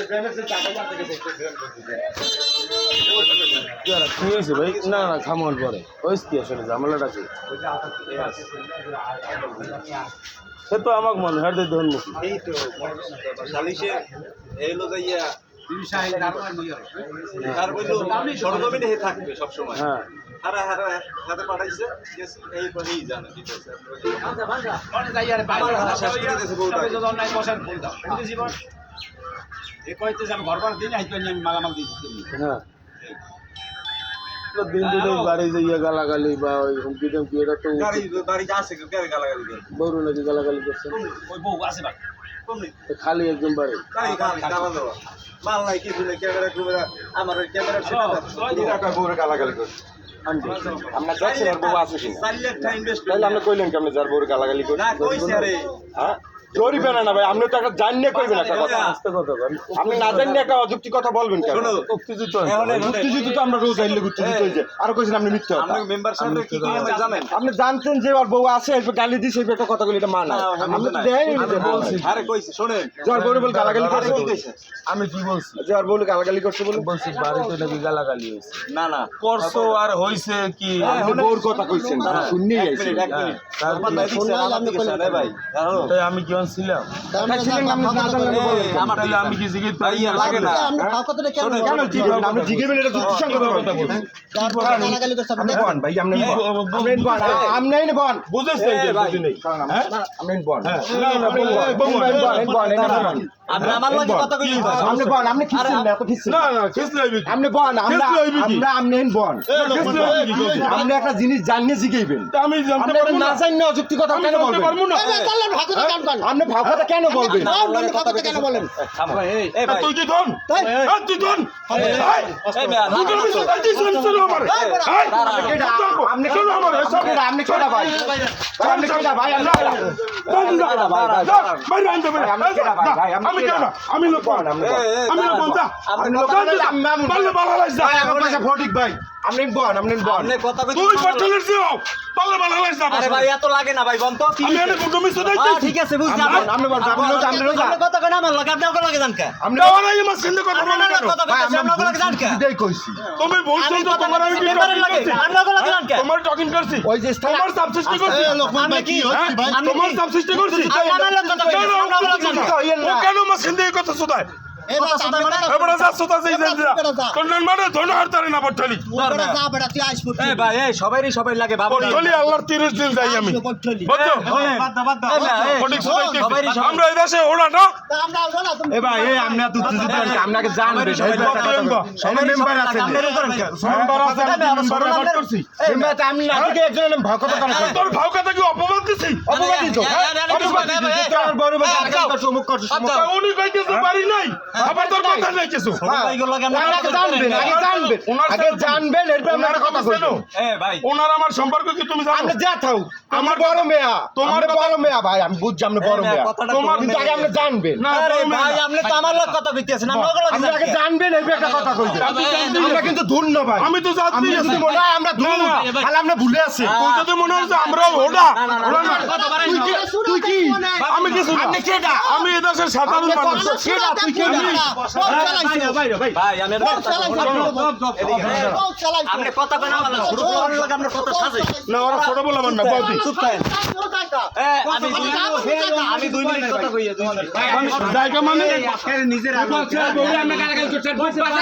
ইব্রাহিমের যে টাকা জানতে গেছে ইয়ারা, কি হয়েছে ভাই? না না খামল পরে। হয়েছে কি আসলে? ঝামেলাটা কি? সে তো আমাকে মনে হয় ধন এই তো সালিশে এই লোক তার বলল সরজমিনে থাকবে সবসময়। হ্যাঁ। হারা হারা হাতে পাঠাইছে। এই জানে হ্যাঁ। দিন দিন বাড়ি ইয়ে গালাগালি বা ওই হুমকি টুমকি এটা তো বড় নাকি গালাগালি করছে? খালি একদম বাড়ি। গাড়ি গাড়ি গালা দেওয়া মাল নাই কিছু নেই ক্যামেরা আমার ক্যামেরা টাকা বউরে গালাগালি করছে আমরা দেখছেন আর বউ আছে কিনা? তাহলে আপনি কইলেন কেমন যার বউর গালাগালি করে। না কইছে আরে। হ্যাঁ? জরিবে না ভাই আপনি তো একটা জানিয়ে কইবেন একটা কথা। বল আপনি না জানিয়ে একটা অযুক্তি কথা বলবেন কেন? উত্তেজিত তো আমরা রোজ আইলে উত্তেজিত হয়েছে আর কইছেন আপনি মিথ্যা কথা। মেম্বার সাহেব কি কি জানেন? আপনি জানতেন যে ওর বউ আছে গালি দিছে এই একটা কথা বলি এটা মানা আপনি তো দেয়নি আমি আরে কইছি শুনেন। জ্বর বউরে বলে গালাগালি করছে কি আমি কি বলছি? জ্বর বউরে গালাগালি করছে বলে বলছি বাড়িতে নাকি গালাগালি হয়েছে না না। করছ আর হয়েছে কি? আপনি বউর কথা কইছেন শুননি আইছি। মিনিট, এক মিনিট। তার আমার কি? নাই দিচ্ছে, আমার দিকে স্যার, এ ভাই, তাই আমি কেমন ছিলাম। দিকে আমি কি জিজ্ঞেস লাগে না বন। আপনি না বুঝেছ। আপনি না, না, আমার লাগে কথা আপনি বন আপনি না এত না না আপনি বন আমরা? আমরা আপনি বন? আপনি একটা জিনিস জানিয়ে জিগেইবেন তা আমি জানতে না। না জানিয়ে অযুক্তি কথা কেন বলবেন? পারব না। আপনি ভাবটা কেন বলবেন? এই ভাই। তুই কি তুই এই, তুই না, না, আমারে? আপনি শোনো আপনি কেডা আপনি কেডা কেডা ভাই, আমি কেডা? কেডা? আমি লোক আমি লোক আমি লোক। পারলে ভালো লাগছে ভাই আপনি বন আপনি বন আপনি কথা কইতে তুই লাগে। পটলের জিও। পারলে ভালো লাগছে আরে ভাই এত লাগে না ভাই বন্ত কি আমি? এনে মিশে আহ, দেখতেছি। ঠিক আছে বুঝছি আপনি- আপনি- বল, আপনি লোক, আপনি লোক। কথা কই না আমার লাগে আপনি ওকে লাগে জান আপনি সিন্ধে কথা আপনি না, না, কথা ভাই আপনি ওকে লাগে জান কে? কইছি। তুমি বলছো আমি তোমার আমি কি মেম্বারের লাগে আপনি ওকে লাগে জান তোমার টকিং করছি। ওই যে তোমার সাবসিস্টি করছি। আপনি কি? আপনি তোমার কি? করছি। আপনি লোক কথা কইতেছি, কেন? আপনি ওকে লাগে জান ও কেন আমার সিন্ধে কথা শোধায়? এবারে যা শোধা সেই জেন্দ্রা কন্ডন মানে ধন হারতারে না পটলি এই ভাই এই সবারই সবাই লাগে বাবা পটলি আল্লাহর 30 দিন যাই আমি বুঝছ আমরা এই দেশে ওড়াটা এ ভাই এই এত উত্তেজিত হন কেন? আপনাকে জানবে সবাই মেম্বার আছে কে? মেম্বার আছে মেম্বার রেকর্ড করছি মেম্বার তো আমি না থেকে একজন কথা কেন তোর ভাও কথা কি অপমান দিছি অপবাদ দিছো হ্যাঁ, হ্যাঁ, হ্যাঁ, হ্যাঁ, দিছো হ্যাঁ, তোর বড় ভাই হ্যাঁ, আজকাল করছ অমুক করছ সমুক আচ্ছা। করছ। উনি কইতেছে বাড়ি নাই আবার তোর কথা নাই কিছু হ্যাঁ। ভাইগুলো লাগে আমরা আগে জানবেন আগে জানবেন আগে জানবেন এরপর আমরা কথা কথা এ ভাই ওনার আমার সম্পর্ক কি তুমি জানো আপনি যা থাও আমার বড় মেয়া তোমার তোমার বড় মেয়া ভাই আমি বুঝছি আপনি বড় মেয়া তোমার কিন্তু আগে আপনি জানবেন না আরে বড় মেয়ে ভাই আপনি তো আমার লোক কথা কইতেছেন আমরা ওকে আপনি আগে জানবেন এই একটা কথা কইবেন আমরা আছি। কিন্তু ধন্য ভাই আমি তো জানতেই আমি মনে হয় আমরা ধন্য না, না। তাহলে আমরা ভুলে আছি তুই যদি মনে হচ্ছে না, তুই কি আমি আমি এদেশের সাধারণ মানুষ আপনি কথা কেন বলেন শুরু করার লগে আপনার কথা সাজে না ওরা ছোট বলে না বৌদি চুপ থাকেন আমি দুই আমি দুই মিনিট কথা কইয়া দুই মিনিট জায়গা মানে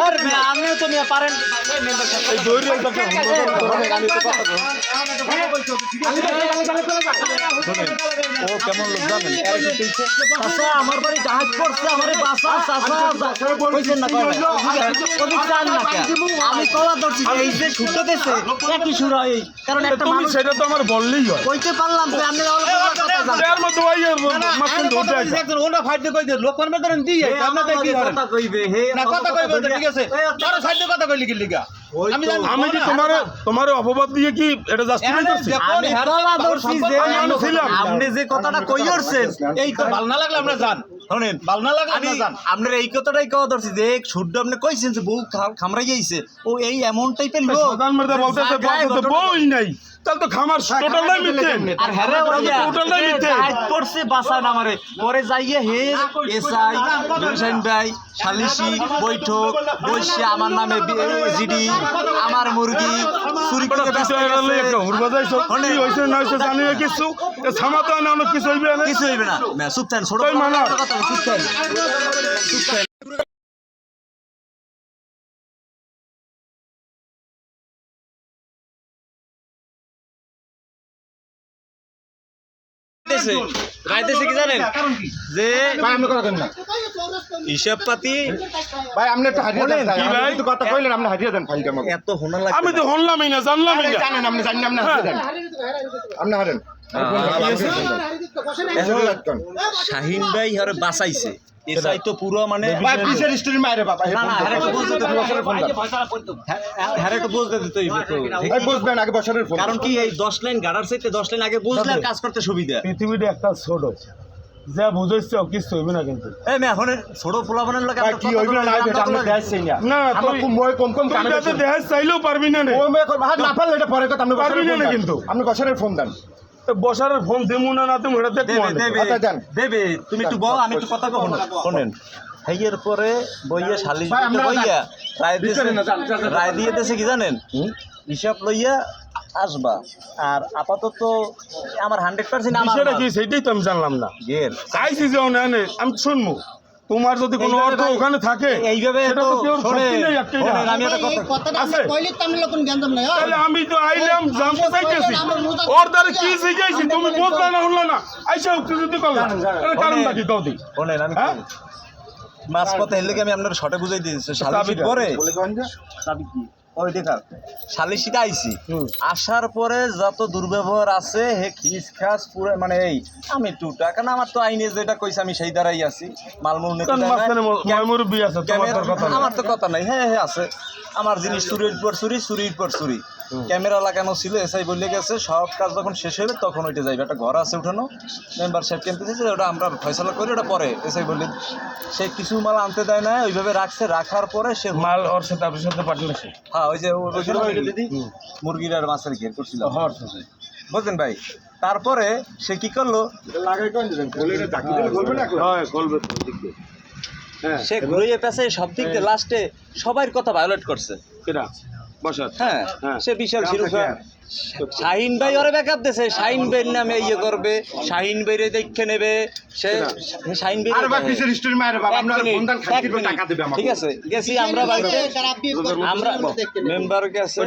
আরে মেয়ে, তো পারেন এই দৈর্য আমি তো কথা। ও কেমন লোক জানেন? চাচা আমার বাড়ি জাহাজ পড়ছে আমারে বাসা চাচা কইছেন না কয় না ওদিক চান না কে? আমি কলা ধরছি এই যে ছুটতে একই সুর এই। কারণ একটা মানুষ সেটা তো আমার বললেই হয়। কইতে পারলাম কথা মধ্যে আছে আমাকে কথা কইবে হে আমি কি তোমার তোমার অপবাদ দিয়ে কি এটা জাস্টিফাই করছি আমি কলা ধরছি যে আমি আমি ছিলাম। আপনি যে কথাটা কইরছেন এই তো ভালো না লাগলে আমরা জান শুনেন ভালো না লাগলে আমরা জান আপনার এই কথাটাই কওয়া যে সূর্য আপনি কইছেন যে বউ খা- খামড়াই যাইছে ও এই এমন টাইপের লোক। বলতেছে নাই। তাহলে তো খামার টোটালটাই মিথ্যে। আর ওইয়া টোটালটাই মিথ্যে। হাইট পড়ছে বাসায় না মারে পরে যাইয়ে হে এসআই হোসেন ভাই বৈঠক বসে আমার নামে জিডি আমার মুরগি চুরি করে ব্যস্ত একটা হুর বাজাইছো কি হইছে না হইছে জানি না কিছু। না অনেক কিছু হইবে না কিছু হইবে না। মে, চুপ থাকেন ছোট কথা চুপ থাকেন রাইতেছে রাইতেছে কি জানেন? যে ভাই আপনি কথা না। হিসাব পাতি ভাই আপনি একটু হারিয়ে দেন কি ভাই? তো কথা কইলেন আপনি হারিয়ে দেন ফাইলটা আমাকে। এত হোনা লাগে আমি তো হনলামই না জানলামই না। জানেন আপনি জানেন আপনি হারিয়ে দেন। আপনি হারেন। শাহিন ভাই হরে বাঁচাইছে। এসাই তো পুরো মানে পিছের স্টোরি মারে বাবা না না বুঝতে দিতে বছরের ফোন একটু বুঝতে দিতে হইবে তো। বুঝবেন আগে বছরের ফোন। কারণ কি এই দশ লাইন গাড়ার চাইতে দশ লাইন আগে বুঝলে কাজ করতে সুবিধা। পৃথিবীটা একটা ছোট। যা বুঝাইছে কিছু হইবে না কিন্তু। এই মে এখন ছোট পোলাপানের লোক ভাই কি হইবে না আমরা দেখাচ্ছি না না তুই খুব মই কম কম কানে চাইলেও পারবি না রে। ও মে হাত না। পারলে এটা পরে কথা আপনি পারবি না ফোন কিন্তু। আপনি বছরের ফোন দেন। বসার ফোন দেবো না না তুমি এটা দেখব দেবে দেন। দেবে। তুমি একটু বল আমি একটু কথা কখন শোনেন হেইয়ের পরে বইয়া শালিশ বইয়া রায় দিয়েছে। রায় দিয়ে দিয়েছে কি জানেন? হিসাব লইয়া আসবা। আর আপাতত আমার হান্ড্রেড পার্সেন্ট আমার সেটা কি সেটাই তো আমি জানলাম না। গের চাইছি যে আমি শুনব। তোমার যদি কোনো অর্থ ওখানে থাকে এইভাবে সেটা তো তো কেউ শোনেন, সত্যি নেই একটাই আমি একটা কথা আছে। তাহলে আমি তো আইলাম জানতে চাইতেছি। ওর দ্বারা কি শিখাইছি? তুমি বুঝলে না হলো না? আইসা উক্তি যদি করলাম কারণটা কি কৌদি শোনেন আমি হ্যাঁ? মাছ পথে হেলে কি আমি আপনার শর্টে বুঝাই দিয়েছি? সাবিত। পরে বলে কোন যে ওই দেখা। শালিশিটা আইছি। আসার পরে যত দুর্ব্যবহার আছে হে খিস খাস পুরো মানে এই আমি টাকা না আমার তো আইনে যেটা কইছে আমি সেই দ্বারাই আছি। মালমুল কারণ। আমার তো কথা নাই। হ্যাঁ হ্যাঁ আছে। আমার জিনিস চুরির পর চুরি চুরির পর চুরি। ক্যামেরা লাগানো ছিল এসআই বলে গেছে সব কাজ যখন শেষ হবে তখন ওইটা যাইবে। একটা ঘর আছে উঠানো মেম্বার সাহেব কিনতে চাইছে ওটা আমরা ফয়সলা করি ওটা পরে এসআই বললে সে কিছু মাল আনতে দেয় না ওইভাবে রাখছে রাখার পরে সে মাল ওর সাথে আপনার সাথে পার্টনারশিপ হ্যাঁ ওই যে মুরগির আর মাছের ঘের করছিল। হওয়ার বুঝলেন ভাই? তারপরে সে কি করল? লাগাই সে ঘুরিয়ে পেছে সব দিক দিয়ে লাস্টে সবার কথা ভায়োলেট করছে। হ্যাঁ হ্যাঁ। সে বিশাল শিরোপা। শাহিন ভাই ওরে ব্যাকআপ দিছে শাহিন ভাইয়ের নামে ইয়ে করবে শাহিন ভাইরে দেখে নেবে সে শাহিন ভাই ঠিক আছে গেছি আমরা বাড়িতে। আমরা মেম্বার গেছে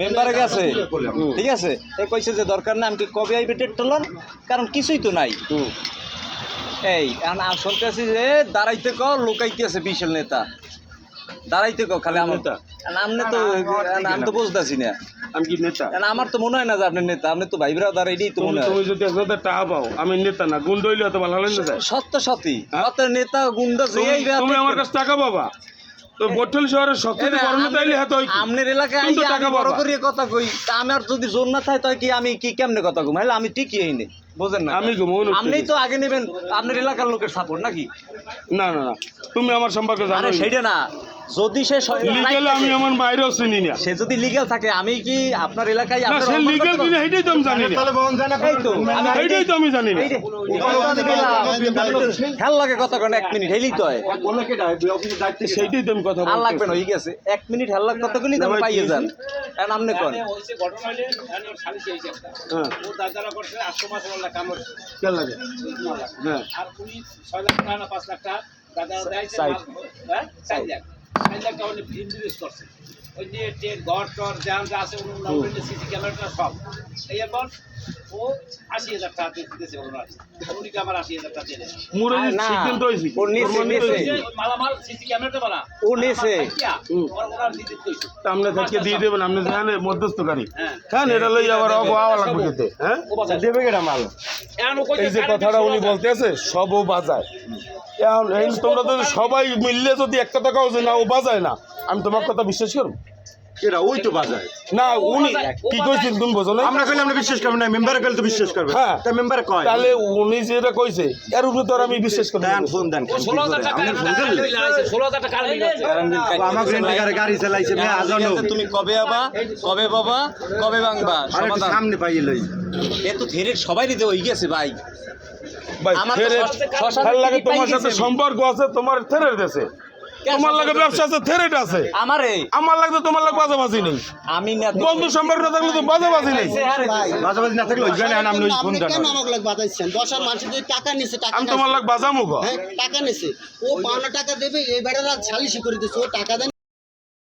মেম্বার গেছে ঠিক আছে? এ কইছে যে দরকার না আমি কবে আইবে টেট টলন কারণ কিছুই তো নাই। এই এখন আমি শুনতেছি যে দাঁড়াইতে ক লোকাইতে আছে বিশাল নেতা। দাঁড়াইতে ক খালি আমার নেতা? আমনে তো আমি তো বুঝতেছি না। আমি কি নেতা? আমার তো মনে হয় না যে আপনি নেতা আপনি তো ভাই ব্রাদার এটাই তো মনে হয়। তুমি যদি টাকা পাও। আমি নেতা না গুন্ড হইলে হয়তো ভালো হলেন না সত্য সতী। হ্যাঁ? নেতা গুন্ডা তুমি আমার কাছে টাকা পাবা। তো বটল শহরের সবচেয়ে বড় নেতা হইলে ওই- আমনের এলাকায় তো আইয়া টাকা আমি বড়। করিয়ে কথা কই। তা আমার যদি জোর না থাকে তাই কি আমি কি কেমনে কথা কম? হলে আমি ঠিকই এই নে। বুঝেন না আমি ঘুমোনো আপনি তো আগে নেবেন আপনার এলাকার লোকের সাপোর্ট নাকি? না না না। তুমি আমার সম্পর্কে জানো সেটা না। যদি সে লিগেল আমি আমার বাইরেও চিনি না। সে যদি লিগ্যাল থাকে আমি কি আপনার এলাকায় আপনার সে করব? কিনা এটাই তো আমি জানি না। তাহলে বহন যায় না এই তো, আমি এটাই তো আমি জানি না। খেয়াল লাগে কত ঘণ্টা এক মিনিট হেলি তো হয়। সেইটাই তো আমি কথা আর লাগবে না হয়ে গেছে। এক মিনিট হেল লাগ কত গুলি তুমি পাইয়ে যান। কারণ আপনি কোন? হ্যাঁ। ও দাদারা করছে আটশো মাস ওর কাম হচ্ছে কেন লাগে হ্যাঁ। আর উনি ছয় লাখ টাকা না পাঁচ লাখ টাকা দাদা দেয় হ্যাঁ? চার লাখ টাকা উনি ইনভেস্ট করছে। ওই যে ঘর, টর যা যা আছে সিসি ক্যামেরাটা সব। এরপর ও আশি হাজার টাকা দিতেছে ওনার আমার আশি হাজার টাকা দিয়ে মালামাল সিসি ও নিছে। থেকে দিয়ে দেবেন আপনি জানেন মধ্যস্থকারী হ্যাঁ। হ্যাঁ এটা লই আবার আওয়া লাগবে খেতে হ্যাঁ? দেবে মাল? ও কইছে এই যে কথাটা উনি টাকা। বলতে সব ও বাজায়। এখন তোমরা তো সবাই মিললে যদি একটা কথা কাও যে না ও বাজায় না। আমি তোমার কথা বিশ্বাস করব এরা ওই তো বাজায় না উনি কি কইছেন তুমি বোঝো না আমরা কইলে আমরা বিশ্বাস করব না মেম্বারে কইলে তো বিশ্বাস করবে হ্যাঁ। তা মেম্বারে কয় তাহলে উনি যেটা কইছে এর উপরে তো আমি বিশ্বাস করি না। ফোন দেন ও ষোলো হাজার টাকা ফোন। আমাকে গাড়ি চালাইছে মেয়ে আজানো তুমি কবে আবা কবে বাবা কবে বাংবা সমাধান সামনে পাইয়ে লই এ তো থেরের সবাই দিতে হয়ে গেছে ভাই ভাই আমার লাগে তোমার সাথে সম্পর্ক আছে তোমার থেরের দেশে তোমার লাগে ব্যবসা আছে থেরেট আছে। আমারে? আমার লাগে তোমার লাগে বাজাবাজি নেই। আমি না বন্ধু সম্পর্ক না থাকলে তো বাজাবাজি নেই। বাজাবাজি না থাকলে ওইখানে আমি নই ওই ফোন দাও আমি কেন আমাক লাগে বাজাইছেন? দশার মানুষ যদি টাকা নিছে টাকা আমি তোমার লাগে বাজামু গো। হ্যাঁ টাকা নিছে। ও পাওনা টাকা দেবে এই বেড়ারা ছালিশি করে দিছে। ও টাকা দেন